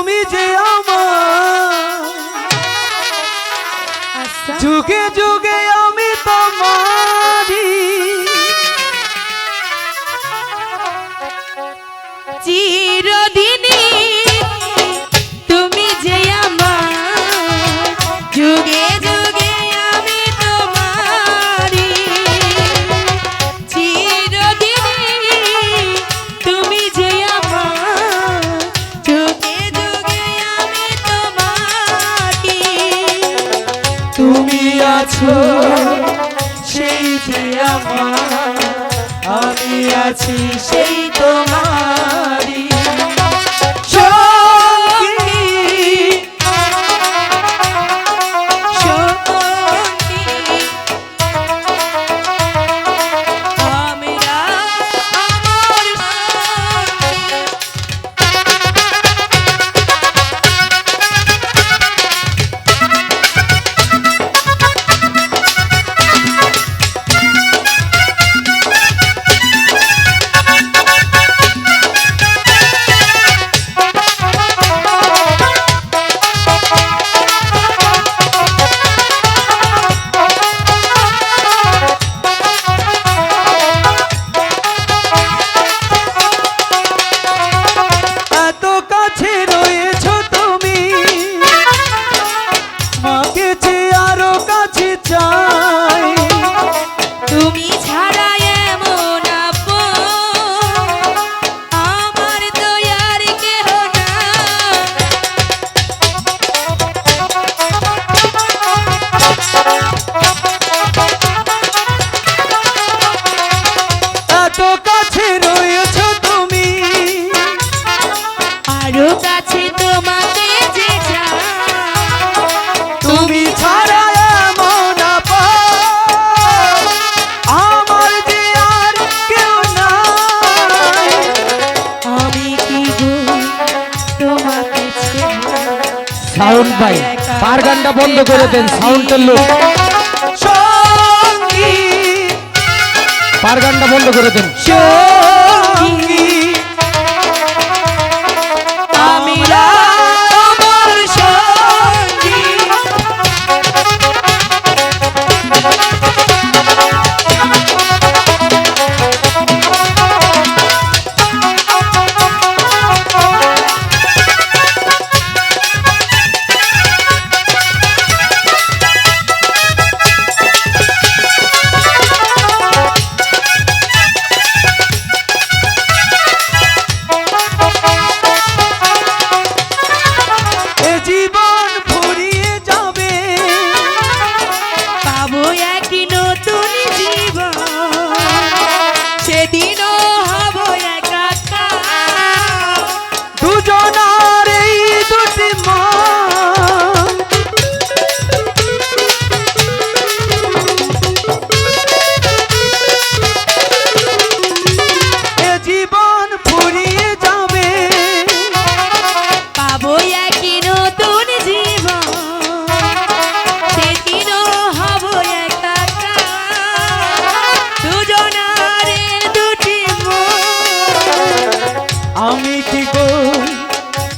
তুমি যে আমার আচ্ছা। যুগে যুগে সেই যে আমার আমি আছি সেই তোমার। কত কাছে রয়েছ তুমি। আরও কাছে তোমাকে তুমি ছাড়া এমন আর কেউ সাউন্ড ভাই পার গানটা বন্ধ করে দেন সাউন্ডের লোক। 그러든 쇼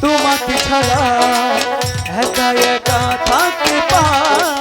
তোমাকে ছাড়া একা একা থাকতে পার।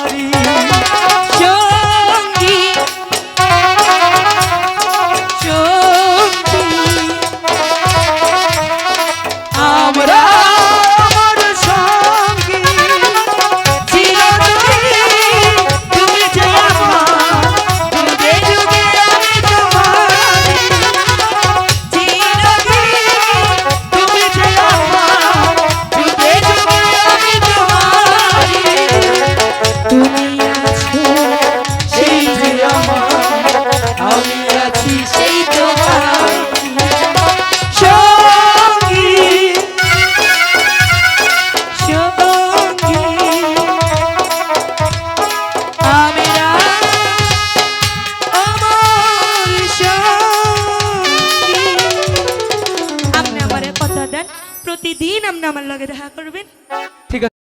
প্রতিদিন আপনি আমার লগে দেখা করবেন